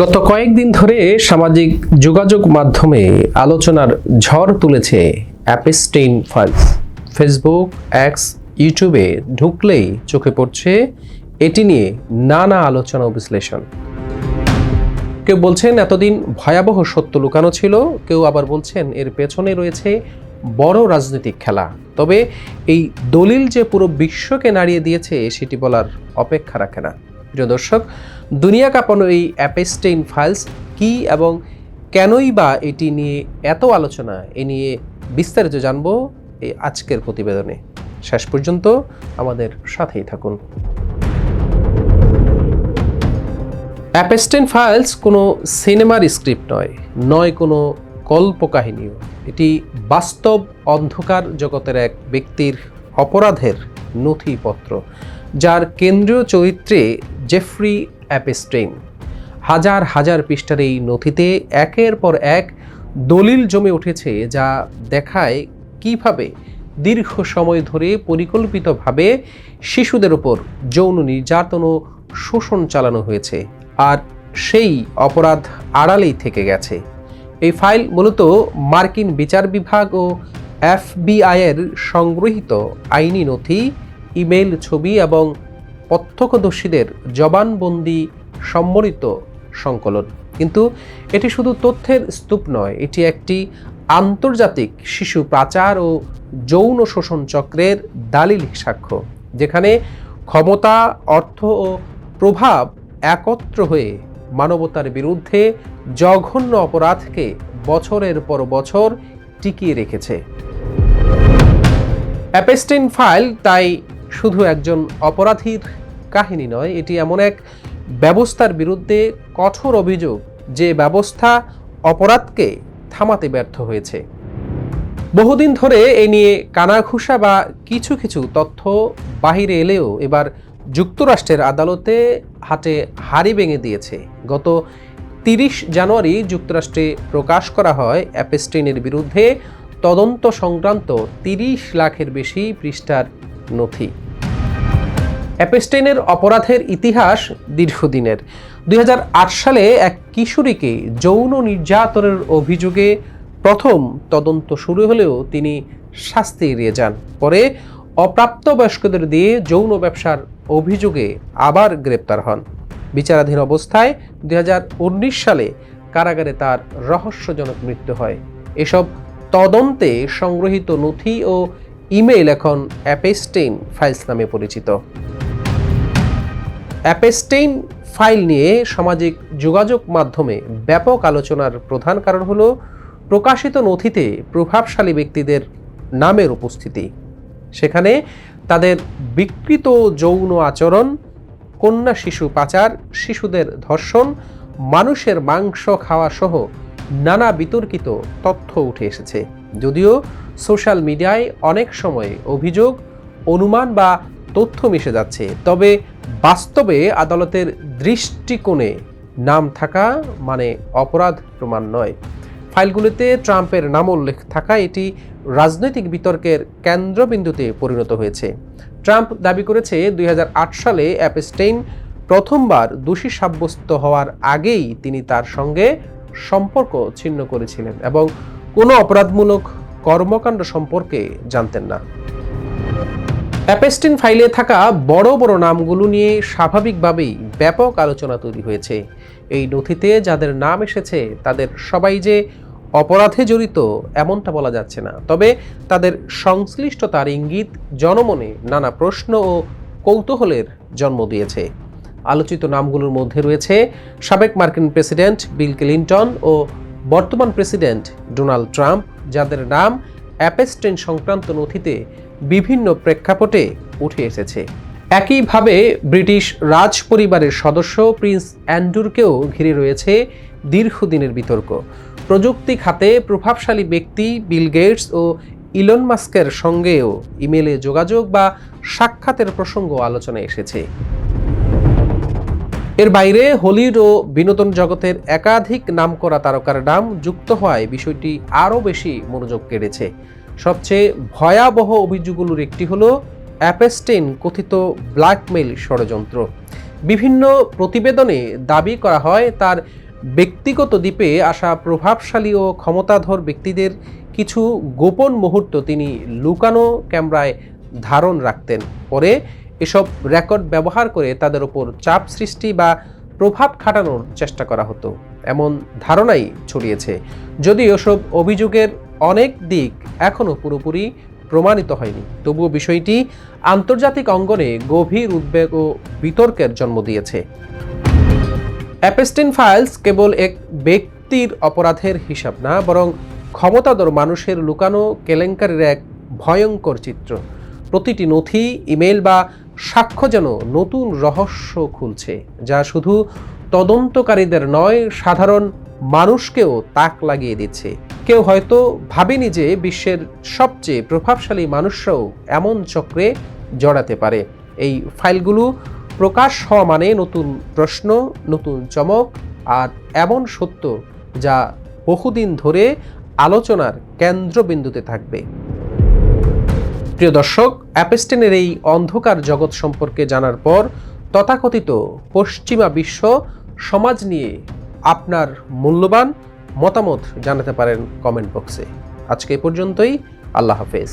গত কয়েকদিন ধরে সামাজিক যোগাযোগ মাধ্যমে আলোচনার ঝড় তুলেছে অ্যাপেস্টেইন ফাইলস। ফেসবুক এক্স ইউটিউবে ঢুকলেই চোখে পড়ছে এটি নিয়ে নানা আলোচনা ও বিশ্লেষণ। কেউ বলছেন, এতদিন ভয়াবহ সত্য লুকানো ছিল। কেউ আবার বলছেন, এর পেছনে রয়েছে বড় রাজনৈতিক খেলা। তবে এই দলিল যে পুরো বিশ্বকে নাড়িয়ে দিয়েছে, সেটি বলার অপেক্ষা রাখে না। প্রিয় দর্শক, দুনিয়া কাঁপানো এই অ্যাপেস্টেইন ফাইলস কি এবং কেনই বা এটি নিয়ে এত আলোচনা, এ নিয়ে বিস্তারিত জানব এই আজকের প্রতিবেদনে। শেষ পর্যন্ত আমাদের সাথেই থাকুন। অ্যাপেস্টেন ফাইলস কোনো সিনেমার স্ক্রিপ্ট নয় নয় কোনো কল্পকাহিনীও। এটি বাস্তব অন্ধকার জগতের এক ব্যক্তির অপরাধের নথিপত্র, যার কেন্দ্রীয় চরিত্রে জেফ্রি অ্যাপেস্টেইন হাজার হাজার পৃষ্ঠার এই নথিতে একের পর এক দলিল জমে উঠেছে যা দেখায় কীভাবে দীর্ঘ সময় ধরে পরিকল্পিতভাবে শিশুদের উপর যৌন নির্যাতন ও শোষণ চালানো হয়েছে, আর সেই অপরাধ আড়ালেই থেকে গেছে। এই ফাইল মূলত মার্কিন বিচার বিভাগ ও এফবিআইয়ের সংগৃহীত আইনি নথি ইমেল ছবি এবং প্রত্যক্ষদর্শীদের জবানবন্দি সম্বলিত সংকলন। কিন্তু এটি শুধু তথ্যের স্তূপ নয়, এটি একটি আন্তর্জাতিক শিশু পাচার ও যৌন শোষণ চক্রের দালিল সাক্ষ্য, যেখানে ক্ষমতা, অর্থ ও প্রভাব একত্র হয়ে মানবতার বিরুদ্ধে জঘন্য অপরাধকে বছরের পর বছর টিকিয়ে রেখেছে। অ্যাপেস্টিন ফাইল তাই শুধু একজন অপরাধীর কাহিনী নয়, এটি এমন এক ব্যবস্থার বিরুদ্ধে কঠোর অভিযোগ যে ব্যবস্থা অপরাধকে থামাতে ব্যর্থ হয়েছে। বহুদিন ধরে এ নিয়ে কানাঘুষা বা কিছু কিছু তথ্য বাহিরে এলেও এবার যুক্তরাষ্ট্রের আদালতে হাটে হাড়ি ভেঙে দিয়েছে। গত তিরিশ জানুয়ারি যুক্তরাষ্ট্রে প্রকাশ করা হয়, অ্যাপেস্টিনের বিরুদ্ধে তদন্ত সংক্রান্ত তিরিশ লাখের বেশি পৃষ্ঠার নথি। অ্যাপেস্টেনের অপরাধের ইতিহাস দীর্ঘদিনের। দুই হাজার আট সালে এক কিশোরীকে যৌন নির্যাতনের অভিযোগে প্রথম তদন্ত শুরু হলেও তিনি শাস্তি এড়িয়ে যান। পরে অপ্রাপ্তবয়স্কদের দিয়ে যৌন ব্যবসার অভিযোগে আবার গ্রেপ্তার হন। বিচারাধীন অবস্থায় দুই হাজার উনিশ সালে কারাগারে তার রহস্যজনক মৃত্যু হয়। এসব তদন্তে সংগৃহীত নথি ও ইমেইল এখন অ্যাপেস্টেইন ফাইলস নামে পরিচিত। অ্যাপেস্টেইন ফাইল নিয়ে সামাজিক যোগাযোগ মাধ্যমে ব্যাপক আলোচনার প্রধান কারণ হল প্রকাশিত নথিতে প্রভাবশালী ব্যক্তিদের নামের উপস্থিতি। সেখানে তাদের বিকৃত যৌন আচরণ, কন্যা শিশু পাচার, শিশুদের ধর্ষণ, মানুষের মাংস খাওয়া সহ নানা বিতর্কিত তথ্য উঠে এসেছে। যদিও সোশ্যাল মিডিয়ায় অনেক সময় অভিযোগ, অনুমান বা তথ্য মিশে যাচ্ছে। তবে বাস্তবে আদালতের দৃষ্টিকোণে নাম থাকা মানে অপরাধ প্রমাণ নয়। ফাইলগুলিতে ট্রাম্পের নাম উল্লেখ থাকা এটি রাজনৈতিক বিতর্কের কেন্দ্রবিন্দুতে পরিণত হয়েছে। ট্রাম্প দাবি করেছে, দুই হাজার আট সালে অ্যাপস্টেইন প্রথমবার দোষী সাব্যস্ত হওয়ার আগেই তিনি তার সঙ্গে সম্পর্ক ছিন্ন করেছিলেন এবং কোনো অপরাধমূলক কর্মকাণ্ড সম্পর্কে জানতেন না। অ্যাপেস্টিন ফাইলে থাকা বড় বড় নামগুলো নিয়ে স্বাভাবিকভাবেই ব্যাপক আলোচনা তৈরি হয়েছে। এই নথিতে যাদের নাম এসেছে, তাদের সবাই যে অপরাধে জড়িত, এমনটা বলা যাচ্ছে না। তবে তাদের সংশ্লিষ্টতার ইঙ্গিত জনমনে নানা প্রশ্ন ও কৌতূহলের জন্ম দিয়েছে। আলোচিত নামগুলোর মধ্যে রয়েছে সাবেক মার্কিন প্রেসিডেন্ট বিল ক্লিন্টন ও বর্তমান প্রেসিডেন্ট ডোনাল্ড ট্রাম্প যাদের নাম অ্যাপেস্টেন সংক্রান্ত নথিতে বিভিন্ন প্রেক্ষাপটে উঠে এসেছে। একইভাবে ব্রিটিশ রাজ পরিবারের সদস্য প্রিন্স অ্যান্ড্রুরকেও ঘিরে রয়েছে দীর্ঘদিনের বিতর্ক। প্রযুক্তি খাতে প্রভাবশালী ব্যক্তি বিল গেটস ও ইলন মাস্কের সঙ্গেও ইমেলে যোগাযোগ বা সাক্ষাতের প্রসঙ্গ আলোচনায় এসেছে। এর বাইরে হলিউড ও বিনোদন জগতের একাধিক নামকরা তারকার নাম যুক্ত হওয়ায় বিষয়টি আরও বেশি মনোযোগ কেড়েছে। সবচেয়ে ভয়াবহ অভিযোগগুলোর একটি হল অ্যাপেস্টেন কথিত ব্ল্যাকমেইল ষড়যন্ত্র। বিভিন্ন প্রতিবেদনে দাবি করা হয়, তার ব্যক্তিগত দ্বীপে আসা প্রভাবশালী ও ক্ষমতাধর ব্যক্তিদের কিছু গোপন মুহূর্ত তিনি লুকানো ক্যামেরায় ধারণ রাখতেন। পরে এসব রেকর্ড ব্যবহার করে তাদের উপর চাপ সৃষ্টি বা প্রভাব খাটানোর চেষ্টা করা হতো। এমন ধারণাই ছড়িয়েছে। যদিও সব অভিযোগের অনেক দিক এখনও পুরোপুরি প্রমাণিত হয়নি। তবুও বিষয়টি আন্তর্জাতিক অঙ্গনে গভীর উদ্বেগ ও বিতর্কের জন্ম দিয়েছে। অ্যাপেস্টিন ফাইলস কেবল এক ব্যক্তির অপরাধের হিসাব না, বরং ক্ষমতাধর মানুষের লুকানো কেলেঙ্কারির এক ভয়ঙ্কর চিত্র। প্রতিটি নথি ইমেল বা সাক্ষ্য যেন নতুন রহস্য খুলছে, যা শুধু তদন্তকারীদের নয়, সাধারণ মানুষকেও তাক লাগিয়ে দিচ্ছে। কেউ হয়তো ভাবেনি যে বিশ্বের সবচেয়ে প্রভাবশালী মানুষরাও এমন চক্রে জড়াতে পারে। এই ফাইলগুলো প্রকাশ হওয়া মানে নতুন প্রশ্ন, নতুন চমক আর এমন সত্য যা বহুদিন ধরে আলোচনার কেন্দ্রবিন্দুতে থাকবে। প্রিয় দর্শক, অ্যাপেস্টেনের এই অন্ধকার জগৎ সম্পর্কে জানার পর তথাকথিত পশ্চিমা বিশ্ব সমাজ নিয়ে আপনার মূল্যবান মতামত জানাতে পারেন কমেন্ট বক্সে। আজকে পর্যন্তই, আল্লাহ হাফেজ।